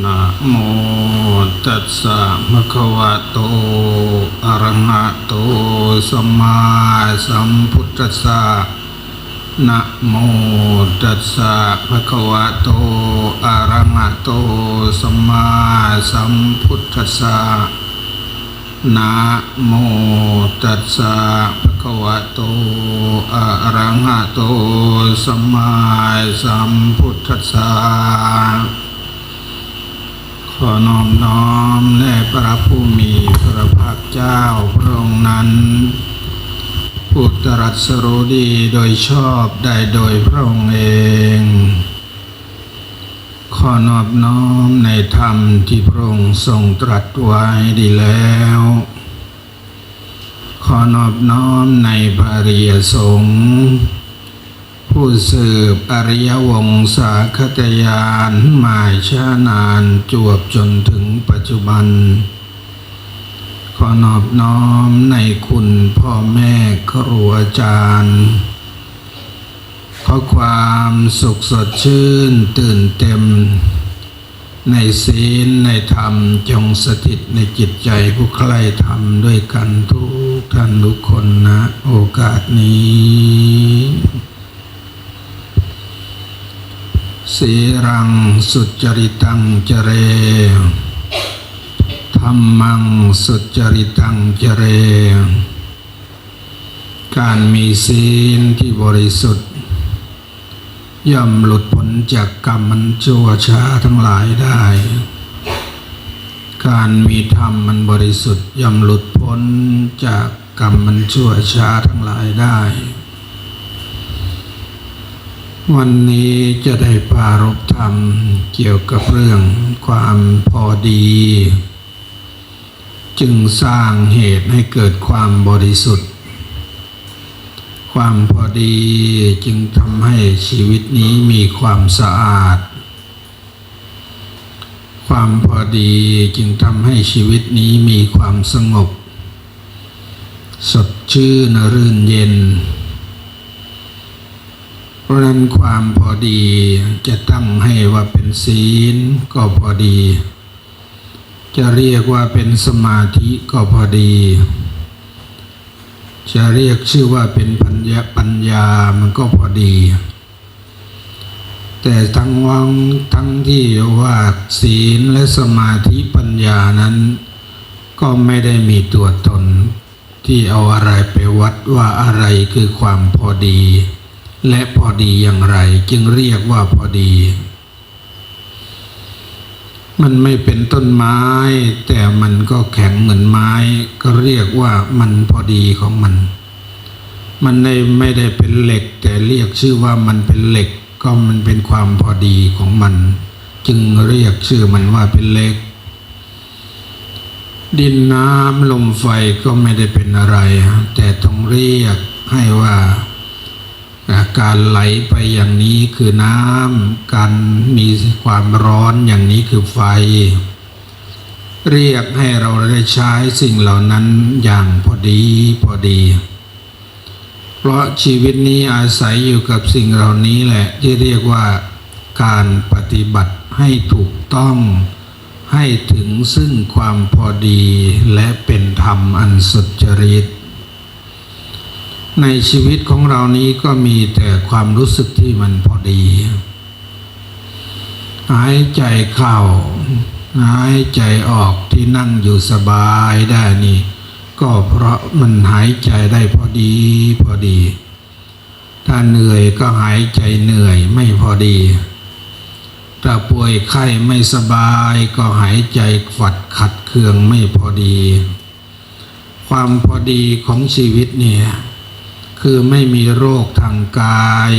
นะโมตัสสะภะคะวะโตอะระหะโตสัมมาสัมพุทธัสสะนะโมตัสสะภะคะวะโตอะระหะโตสัมมาสัมพุทธัสสะนะโมตัสสะภะคะวะโตอะระหะโตสัมมาสัมพุทธัสสะ ขอน้อมน้อมแด่พระผู้มีพระภาคเจ้าพระองค์นั้น ผู้ตรัสรู้ดีโดยชอบได้โดยพระองค์เอง ขอนอบน้อมในธรรมที่พระองค์ทรงตรัสไว้ดีแล้ว ขอนอบน้อมในพระริยสงฆ์ ผู้สืบอริยวงศาคตยานมายช้านานจวบจนถึงปัจจุบัน ขอนอบน้อมในคุณพ่อแม่ครูอาจารย์ขอความสุขสดชื่นตื่นเต็ม ในศีลในธรรมจงสถิตในจิตใจผู้ใคร่ธรรมด้วยกันทุกท่านทุกคนนะโอกาสนี้ สีรังสุจริตังเจเรธรรมังสุจริตังเจเร การมีศีลที่บริสุทธิ์ ย่อมหลุดพ้นจากกรรมมันชั่วช้าทั้งหลายได้ การมีธรรมมันบริสุทธิ์ย่อมหลุดพ้นจากกรรมมันชั่วช้าทั้งหลายได้ วันนี้จะได้ปารบธรรมเกี่ยวกับเรื่องความพอดี จึงสร้างเหตุให้เกิดความบริสุทธิ์ ความพอดีจึงทำให้ชีวิตนี้มีความสะอาด ความพอดีจึงทำให้ชีวิตนี้มีความสงบ สดชื่นรื่นเย็น เพราะนั้นความพอดีจะตั้งให้ว่าเป็นศีลก็พอดี จะเรียกว่าเป็นสมาธิก็พอดี จะเรียกชื่อว่าเป็นปัญญาปัญญามันก็พอดี แต่ทั้งวังทั้งที่ว่าศีลและสมาธิปัญญานั้น ก็ไม่ได้มีตัวตนที่เอาอะไรไปวัดว่าอะไรคือความพอดี และพอดีอย่างไร จึงเรียกว่าพอดี มันไม่เป็นต้นไม้ แต่มันก็แข็งเหมือนไม้ ก็เรียกว่ามันพอดีของมัน มันไม่ไม่ได้เป็นเหล็ก แต่เรียกชื่อว่ามันเป็นเหล็ก ก็มันเป็นความพอดีของมัน จึงเรียกชื่อมันว่าเป็นเหล็ก ดินน้ำลมไฟก็ไม่ได้เป็นอะไรฮะแต่ต้องเรียกให้ว่า การไหลไปอย่างนี้คือน้ำการมีความร้อนอย่างนี้คือไฟ เรียกให้เราได้ใช้สิ่งเหล่านั้นอย่างพอดีพอดี เพราะชีวิตนี้อาศัยอยู่กับสิ่งเหล่านี้แหละที่เรียกว่าการปฏิบัติให้ถูกต้องให้ถึงซึ่งความพอดีและเป็นธรรมอันสุจริต ในชีวิตของเรานี้ก็มีแต่ความรู้สึกที่มันพอดี หายใจเข้า หายใจออกที่นั่งอยู่สบายได้นี่ ก็เพราะมันหายใจได้พอดีพอดี ถ้าเหนื่อยก็หายใจเหนื่อยไม่พอดี ถ้าป่วยไข้ไม่สบายก็หายใจฝัดขัดเคืองไม่พอดี ความพอดีของชีวิตเนี่ย คือไม่มีโรคทางกาย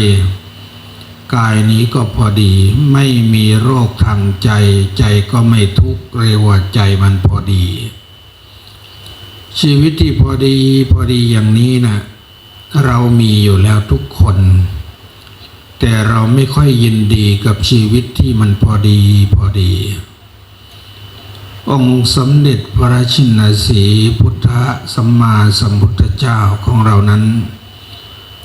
กายนี้ก็พอดี ไม่มีโรคทางใจ ใจก็ไม่ทุกข์เรียกว่าใจมันพอดี ชีวิตที่พอดีพอดีอย่างนี้นะเรามีอยู่แล้วทุกคน แต่เราไม่ค่อยยินดีกับชีวิตที่มันพอดีพอดี องค์สมเด็จพระชินสีพุทธสัมมาสัมพุทธเจ้าของเรานั้น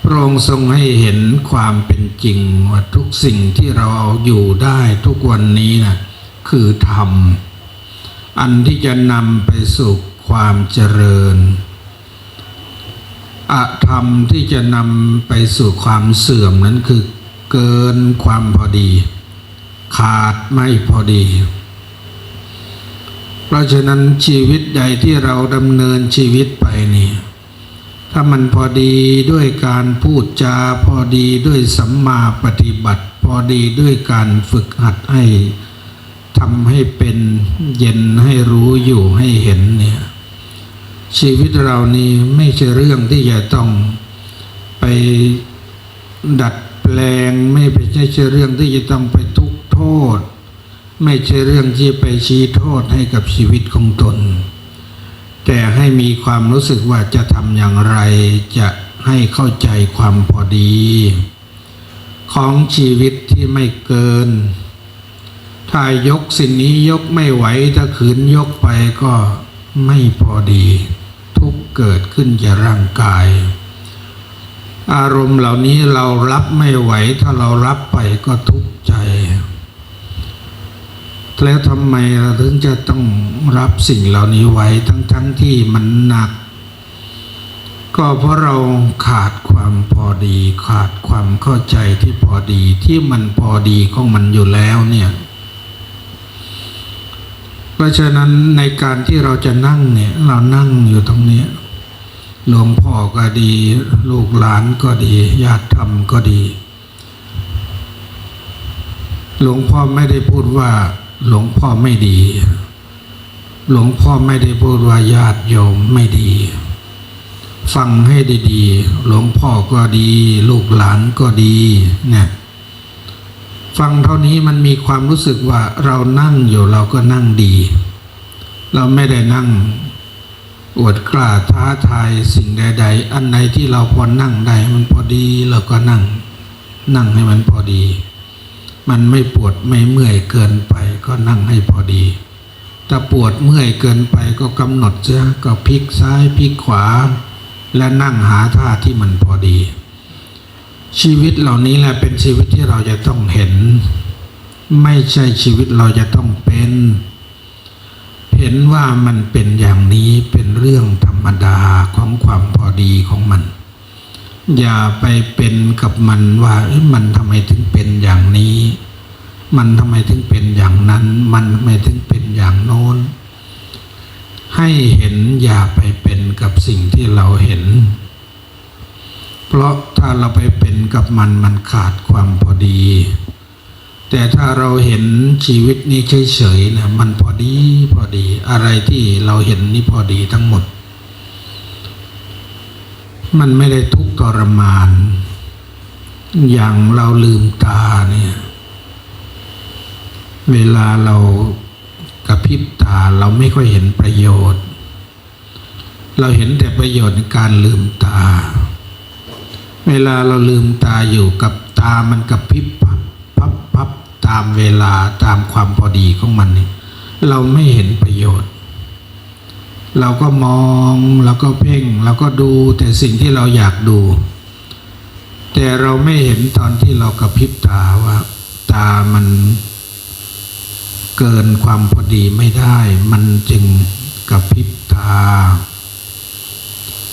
พระองค์ทรงให้เห็นความเป็นจริงว่าทุกสิ่งที่เราเอาอยู่ได้ทุกวันนี้นะคือธรรม อันที่จะนำไปสู่ความเจริญอธรรมที่จะนำไปสู่ความเสื่อมนั้นคือเกินความพอดี ขาดไม่พอดี เพราะฉะนั้นชีวิตใดที่เราดำเนินชีวิตไปนี่ ถ้ามันพอดีด้วยการพูดจา พอดีด้วยสัมมาปฏิบัติ พอดีด้วยการฝึกหัดให้ทำให้เป็นเย็นให้รู้อยู่ให้เห็นเนี่ยชีวิตเรานี่ไม่ใช่เรื่องที่จะต้องไปดัดแปลง ไม่ใช่ใช่เรื่องที่จะต้องไปทุกข์โทษ ไม่ใช่เรื่องที่ไปชี้โทษให้กับชีวิตของตน แต่ให้มีความรู้สึกว่าจะทำอย่างไร จะให้เข้าใจความพอดี ของชีวิตที่ไม่เกิน ถ้ายกสิ่งนี้ยกไม่ไหวถ้าขืนยกไปก็ไม่พอดี ทุกเกิดขึ้นแก่ร่างกาย อารมณ์เหล่านี้เรารับไม่ไหวถ้าเรารับไปก็ทุกข์ใจ แล้วทำไมเราถึงจะต้องรับสิ่งเหล่านี้ไว้ทั้งๆทที่มันหนัก ก็เพราะเราขาดความพอดี ขาดความเข้าใจที่พอดีที่มันพอดีของมันอยู่แล้วเนี่ยเพราะฉะนั้นในการที่เราจะนั่งเนี่ยเรานั่งอยู่ตรงนี้หลวงพ่อก็ดี ลูกหลานก็ดีญาติธรรมก็ดี หลวงพ่อไม่ได้พูดว่า หลวงพ่อไม่ดี หลวงพ่อไม่ได้พูดว่าญาติโยมไม่ดี ฟังให้ดีๆ หลวงพ่อก็ดี ลูกหลานก็ดีเนี่ยฟังเท่านี้มันมีความรู้สึกว่าเรานั่งอยู่เราก็นั่งดี เราไม่ได้นั่ง อวดกล้าท้าทายสิ่งใด ๆ อันไหนที่เราพอนั่งได้มันพอดีเราก็นั่ง นั่งให้มันพอดี มันไม่ปวดไม่เมื่อยเกินไปก็นั่งให้พอดี ถ้าปวดเมื่อยเกินไปก็กำหนดเสียก็พลิกซ้ายพลิกขวา และนั่งหาท่าที่มันพอดี ชีวิตเหล่านี้แหละเป็นชีวิตที่เราจะต้องเห็น ไม่ใช่ชีวิตเราจะต้องเป็น เห็นว่ามันเป็นอย่างนี้เป็นเรื่องธรรมดาของความพอดีของมัน อย่าไปเป็นกับมันว่ามันทำไมถึงเป็นอย่างนี้ มันทำไมถึงเป็นอย่างนั้น มันทำไมถึงเป็นอย่างโน้น ให้เห็นอย่าไปเป็นกับสิ่งที่เราเห็น เพราะถ้าเราไปเป็นกับมันมันขาดความพอดี แต่ถ้าเราเห็นชีวิตนี้เฉยๆนะมันพอดีพอดี อะไรที่เราเห็นนี่พอดีทั้งหมด มันไม่ได้ทุกข์ทรมาน อย่างเราลืมตาเนี่ย เวลาเรากระพริบตาเราไม่ค่อยเห็นประโยชน์ เราเห็นแต่ประโยชน์ในการลืมตา เวลาเราลืมตาอยู่กับตามันกระพริบพับพับพับตามเวลาตามความพอดีของมันเนี่ยเราไม่เห็นประโยชน์ เราก็มองเราก็เพ่งเราก็ดูแต่สิ่งที่เราอยากดู แต่เราไม่เห็นตอนที่เรากระพริบตาว่า ตามันเกินความพอดีไม่ได้ มันจึงกระพริบตา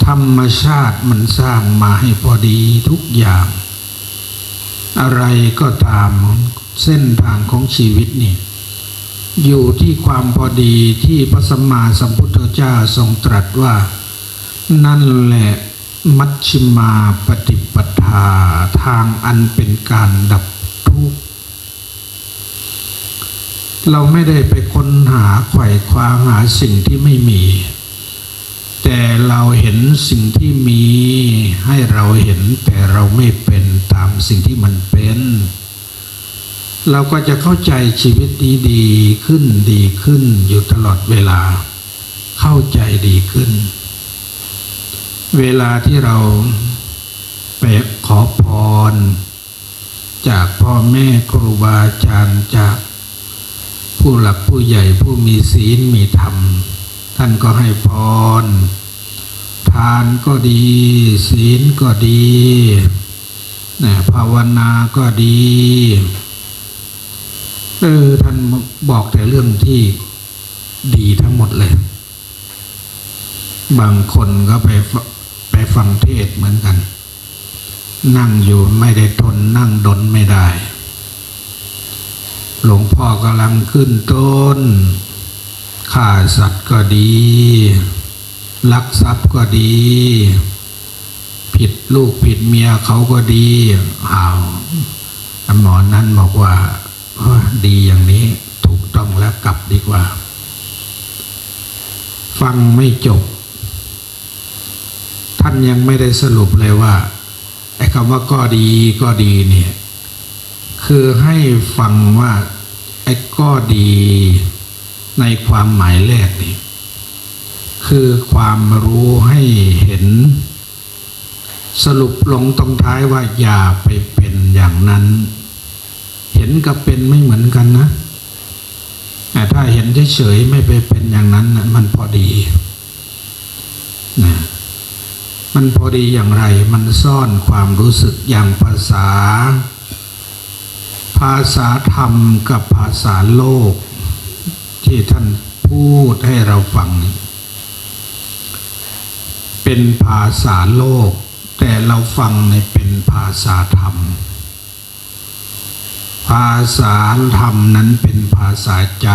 ธรรมชาติมันสร้างมาให้พอดีทุกอย่าง อะไรก็ตามเส้นทางของชีวิตนี่ อยู่ที่ความพอดีที่พระสัมมาสัมพุทธเจ้าทรงตรัสว่า นั่นแหละมัชฌิมาปฏิปทาทางอันเป็นการดับทุกข์ เราไม่ได้ไปค้นหาไขว่คว้าหาสิ่งที่ไม่มี แต่เราเห็นสิ่งที่มีให้เราเห็นแต่เราไม่เป็นตามสิ่งที่มันเป็น เราก็จะเข้าใจชีวิตนี้ดีขึ้นดีขึ้นอยู่ตลอดเวลา เข้าใจดีขึ้น เวลาที่เราไปขอพร จากพ่อแม่ครูบาอาจารย์จากผู้หลักผู้ใหญ่ผู้มีศีลมีธรรม ท่านก็ให้พร ทานก็ดี ศีลก็ดีนภาวนาก็ดี เออท่านบอกแต่เรื่องที่ดีทั้งหมดเลย บางคนก็ไปไปฟังเทศเหมือนกัน นั่งอยู่ไม่ได้ทนนั่งดนไม่ได้ หลวงพ่อกำลังขึ้นต้นฆ่าสัตว์ก็ดี ลักทรัพย์ก็ดี ผิดลูกผิดเมียเขาก็ดีอ้าวหมอนั้นบอกว่า ดีอย่างนี้ถูกต้องแล้วกลับดีกว่า ฟังไม่จบ ท่านยังไม่ได้สรุปเลยว่าไอ้คำว่าก็ดีก็ดีเนี่ย คือให้ฟังว่าไอ้ก็ดีในความหมายแรกนี่คือความรู้ให้เห็น สรุปลงตรงท้ายว่าอย่าไปเป็นอย่างนั้น ห็นกับเป็นไม่เหมือนกันนะแต่ถ้าเห็นเฉยๆไม่ไปเป็นอย่างนั้นนะมันพอดีนะมันพอดีอย่างไร มันซ่อนความรู้สึกอย่างภาษา ภาษาธรรมกับภาษาโลก ที่ท่านพูดให้เราฟัง เป็นภาษาโลก แต่เราฟังในเป็นภาษาธรรม ภาษาธรรมนั้นเป็นภาษาใจ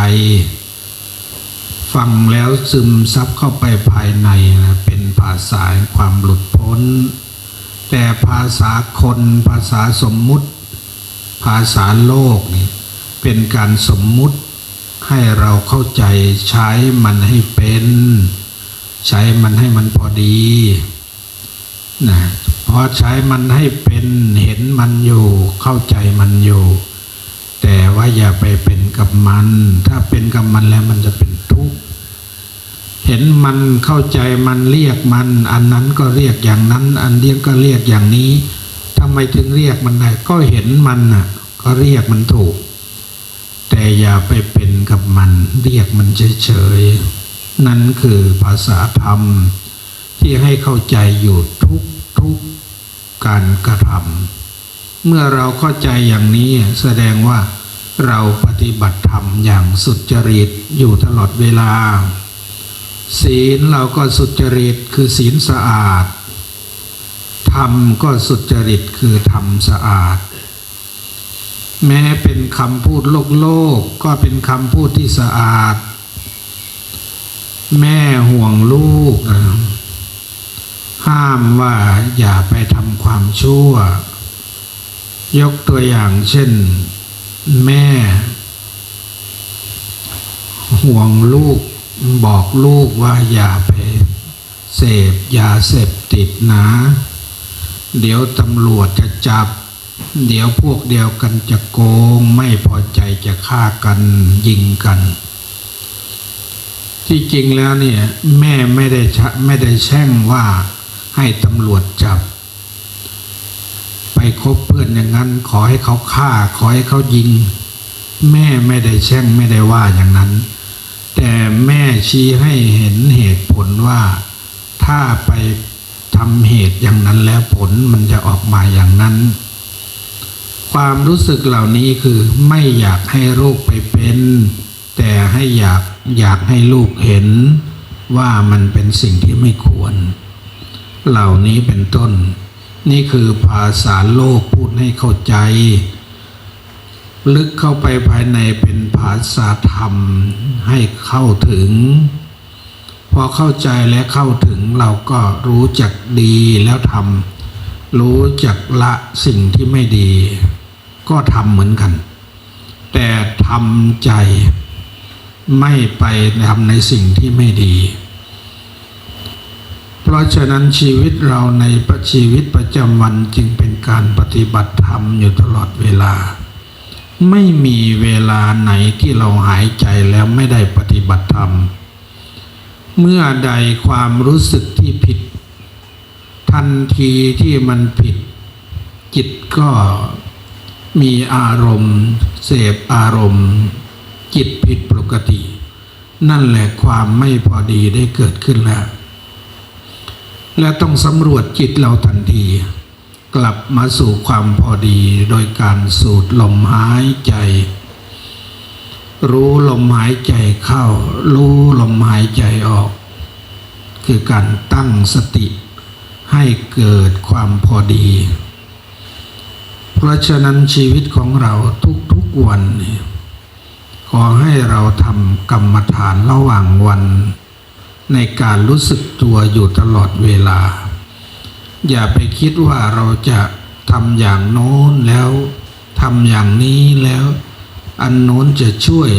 ฟังแล้วซึมซับเข้าไปภายในนะเป็นภาษาความหลุดพ้น แต่ภาษาคนภาษาสมมุติ ภาษาโลกนี่เป็นการสมมุติให้เราเข้าใจใช้มันให้เป็น ใช้มันให้มันพอดีนะพอใช้มันให้เป็นเห็นมันอยู่ เข้าใจมันอยู่ แต่ว่าอย่าไปเป็นกับมัน ถ้าเป็นกับมันแล้วมันจะเป็นทุกข์เห็นมันเข้าใจมันเรียกมัน อันนั้นก็เรียกอย่างนั้น อันเรียกก็เรียกอย่างนี้ทำไมถึงเรียกมันได้ก็เห็นมันน่ะ ก็เรียกมันถูก แต่อย่าไปเป็นกับมัน เรียกมันเฉยๆนั่นคือภาษาธรรม ที่ให้เข้าใจอยู่ทุกทุกการกระทำ เมื่อเราเข้าใจอย่างนี้แสดงว่าเราปฏิบัติธรรมอย่างสุจริตอยู่ตลอดเวลา ศีลเราก็สุจริตคือศีลสะอาด ธรรมก็สุจริตคือธรรมสะอาด แม้เป็นคำพูดโลกโลกก็เป็นคำพูดที่สะอาด แม่ห่วงลูกนะห้ามว่าอย่าไปทำความชั่ว ยกตัวอย่างเช่น แม่ ห่วงลูกบอกลูกว่าอย่าไปเสพยาเสพติดนะ เดี๋ยวตำรวจจะจับ เดี๋ยวพวกเดียวกันจะโกงไม่พอใจจะฆ่ากันยิงกัน ที่จริงแล้วเนี่ย แม่ไม่ได้ชะไม่ได้แช่งว่าให้ตำรวจจับ ไปคบเพื่อนอย่างนั้น ขอให้เขาฆ่า ขอให้เขายิง แม่ไม่ได้แช่งไม่ได้ว่าอย่างนั้น แต่แม่ชี้ให้เห็นเหตุผลว่า ถ้าไปทำเหตุอย่างนั้นแล้วผลมันจะออกมาอย่างนั้น ความรู้สึกเหล่านี้คือไม่อยากให้ลูกไปเป็น แต่ให้อยากอยากให้ลูกเห็นว่ามันเป็นสิ่งที่ไม่ควร เหล่านี้เป็นต้น นี่คือภาษาโลกพูดให้เข้าใจ ลึกเข้าไปภายในเป็นภาษาธรรมให้เข้าถึง พอเข้าใจและเข้าถึงเราก็รู้จักดีแล้วทำรู้จักละสิ่งที่ไม่ดี ก็ทำเหมือนกัน แต่ทำใจไม่ไปทำในสิ่งที่ไม่ดี ราะฉะนั้นชีวิตเราในประชีวิตประจำวันจึงเป็นการปฏิบัติธรรมอยู่ตลอดเวลา ไม่มีเวลาไหนที่เราหายใจแล้วไม่ได้ปฏิบัติธรรม เมื่อใดความรู้สึกที่ผิด ทันทีที่มันผิด จิตก็มีอารมณ์ เสพอารมณ์ จิตผิดปกติ นั่นแหละความไม่พอดีได้เกิดขึ้นแล้ว และต้องสำรวจจิตเราทันที กลับมาสู่ความพอดีโดยการสูดลมหายใจ รู้ลมหายใจเข้า รู้ลมหายใจออก คือการตั้งสติ ให้เกิดความพอดี เพราะฉะนั้นชีวิตของเราทุกๆวัน ขอให้เราทำกรรมฐานระหว่างวัน ในการรู้สึกตัวอยู่ตลอดเวลา อย่าไปคิดว่าเราจะทำอย่างโน้นแล้วทำอย่างนี้แล้ว อันโน้นจะช่วย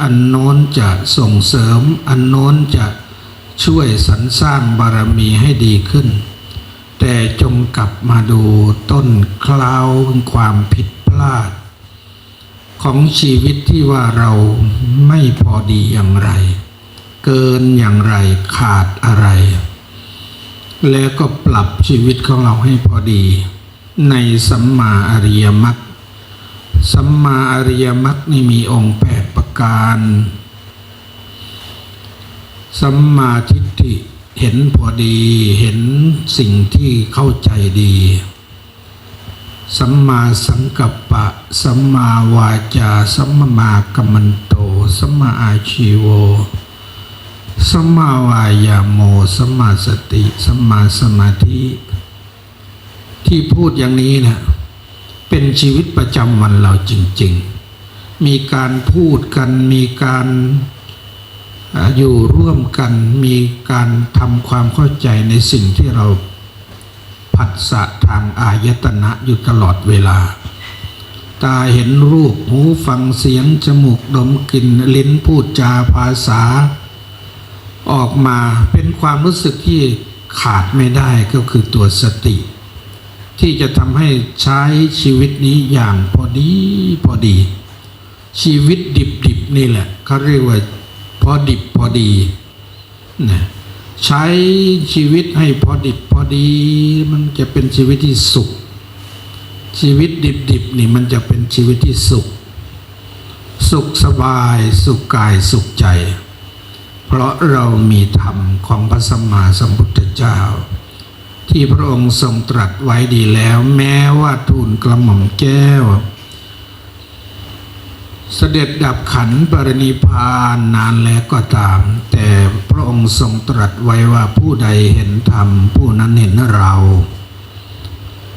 อันโน้นจะส่งเสริม อันโน้นจะช่วยสรรสร้างบารมีให้ดีขึ้น แต่จงกลับมาดูต้นคลาวความผิดพลาด ของชีวิตที่ว่าเราไม่พอดีอย่างไร เกินอย่างไรขาดอะไร แล้วก็ปรับชีวิตของเราให้พอดี ในสัมมาอริยมรรคสัมมาอริยมรรคนี่มีองค์แปดประการ สัมมาทิฏฐิเห็นพอดีเห็นสิ่งที่เข้าใจดี สัมมาสังกัปปะ สัมมาวาจา สัมมากัมมันโต สัมมาอาชีโว สัมมาวายาโมสัมมาสติสัมมาสมาธิ ที่พูดอย่างนี้เนี่ยเป็นชีวิตประจำวันเราจริง ๆ มีการพูดกันมีการอยู่ร่วมกันมีการทำความเข้าใจในสิ่งที่เราผัสสะทางอายตนะอยู่ตลอดเวลา ตาเห็นรูปหูฟังเสียง จมูกดมกลิ่นลิ้นพูดจาภาษา ออกมาเป็นความรู้สึกที่ขาดไม่ได้ก็คือตัวสติ ที่จะทำให้ใช้ชีวิตนี้อย่างพอดีพอดี ชีวิตดิบๆนี่แหละเขาเรียกว่าพอดิบพอดีนะใช้ชีวิตให้พอดิบพอดี มันจะเป็นชีวิตที่สุข ชีวิตดิบๆนี่มันจะเป็นชีวิตที่สุข สุขสบายสุขกายสุขใจ เพราะเรามีธรรมของพระสัมมาสัมพุทธเจ้า ที่พระองค์ทรงตรัสไว้ดีแล้ว แม้ว่าทูลกระหม่อมแก้ว เสด็จดับขันปรินิพานนานแล้วก็ตาม แต่พระองค์ทรงตรัสไว้ว่าผู้ใดเห็นธรรม ผู้นั้นเห็นเรา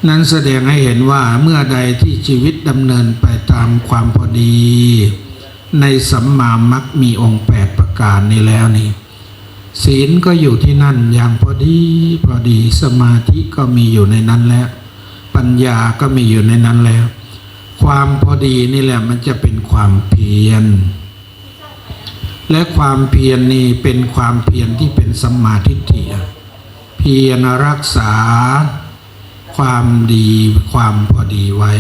นั้นแสดงให้เห็นว่าเมื่อใดที่ชีวิตดำเนินไปตามความพอดี ในสัมมามัคมีองค์แปดป การนี้แล้วนี่ศีลก็อยู่ที่นั่นอย่างพอดีพอดีสมาธิก็มีอยู่ในนั้นแล้ว ปัญญาก็มีอยู่ในนั้นแล้ว ความพอดีนี่แหละมันจะเป็นความเพียร และความเพียรนี่เป็นความเพียรที่เป็นสัมมาทิฏฐิเพียรรักษา ความดีความพอดีไว้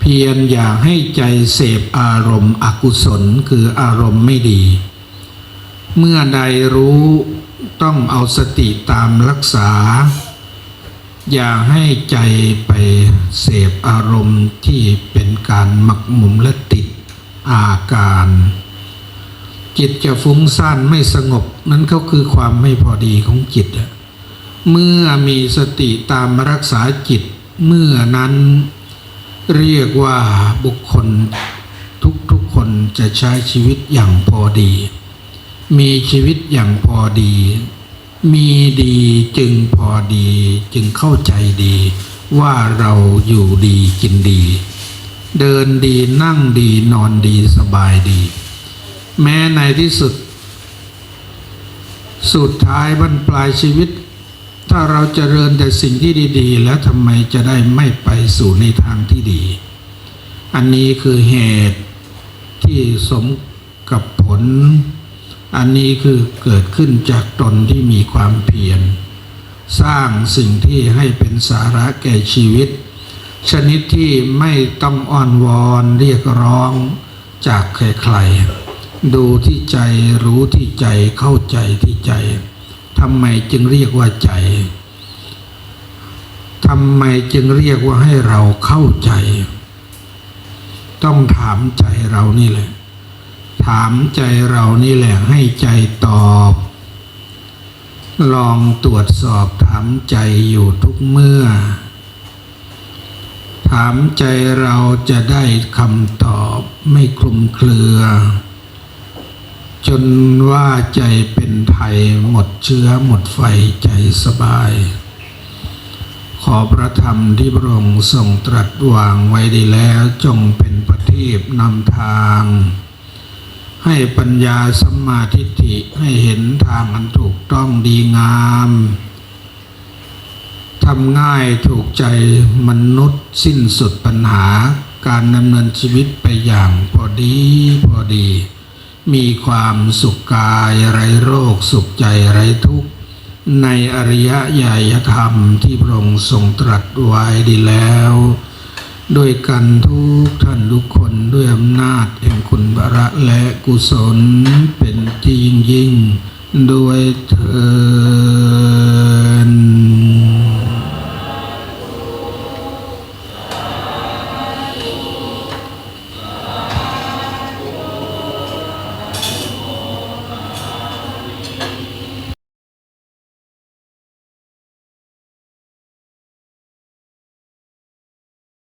เพียรอย่าให้ใจเสพอารมณ์อกุศลคืออารมณ์ไม่ดี เมื่อใดรู้ต้องเอาสติตามรักษา อย่าให้ใจไปเสพอารมณ์ที่เป็นการหมักหมมและติดอาการ จิตจะฟุ้งซ่านไม่สงบนั้นก็คือความไม่พอดีของจิต เมื่อมีสติตามรักษาจิต เมื่อนั้นเรียกว่าบุคคลทุกๆคนจะใช้ชีวิตอย่างพอดี มีชีวิตอย่างพอดี มีดีจึงพอดี จึงเข้าใจดี ว่าเราอยู่ดีกินดี เดินดีนั่งดีนอนดีสบายดี แม้ในที่สุด สุดท้ายบรรปลายชีวิต ถ้าเราจเจริญแต่สิ่งที่ดี ๆ แล้วทำไมจะได้ไม่ไปสู่ในทางที่ดี อันนี้คือเหตุที่สมกับผล อันนี้คือเกิดขึ้นจากตนที่มีความเพียร สร้างสิ่งที่ให้เป็นสาระแก่ชีวิต ชนิดที่ไม่ต้องอ้อนวอนเรียกร้องจากใครๆดูที่ใจรู้ที่ใจเข้าใจที่ใจทำไมจึงเรียกว่าใจทำไมจึงเรียกว่าให้เราเข้าใจ ต้องถามใจเรานี่แหละ ถามใจเรานี่แหละให้ใจตอบ ลองตรวจสอบถามใจอยู่ทุกเมื่อ ถามใจเราจะได้คำตอบไม่คลุมเครือ จนว่าใจเป็นไทยหมดเชื้อหมดไฟใจสบาย ขอพระธรรมที่พระองค์ทรงตรัสวางไว้ดีแล้วจงเป็นประทีปนำทาง ให้ปัญญาสัมมาทิฏฐิให้เห็นทางอันถูกต้องดีงามทำง่ายถูกใจมนุษย์สิ้นสุดปัญหาการดำเนินชีวิตไปอย่างพอดีพอดี มีความสุขกายไรโรคสุขใจไรทุกข์ ในอริยญาณธรรมที่พระองค์ทรงตรัสไว้ดีแล้ว ด้วยกันทุกท่านทุกคนด้วยอำนาจแห่งคุณบาระและกุศลเป็นจริงยิ่ง ด้วยเธอ